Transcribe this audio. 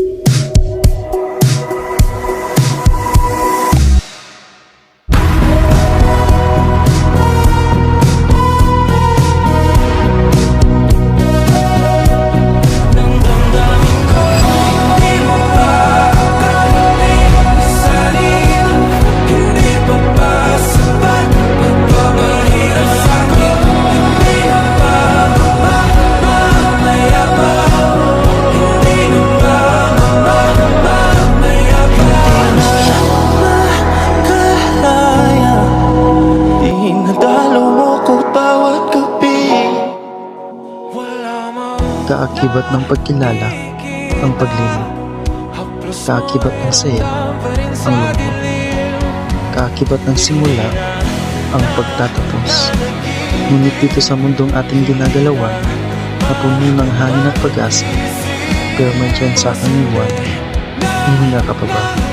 you Kaakibat ng pagkilala, ang paglimot. Kaakibat ng saya, ang lungkot. Kaakibat ng simula, ang pagtatapos. Ngunit dito sa mundong ating ginagalawan, na puno ng hangin at pag-asa, pero may tiyan sa aking iwan, hihinga ka pa?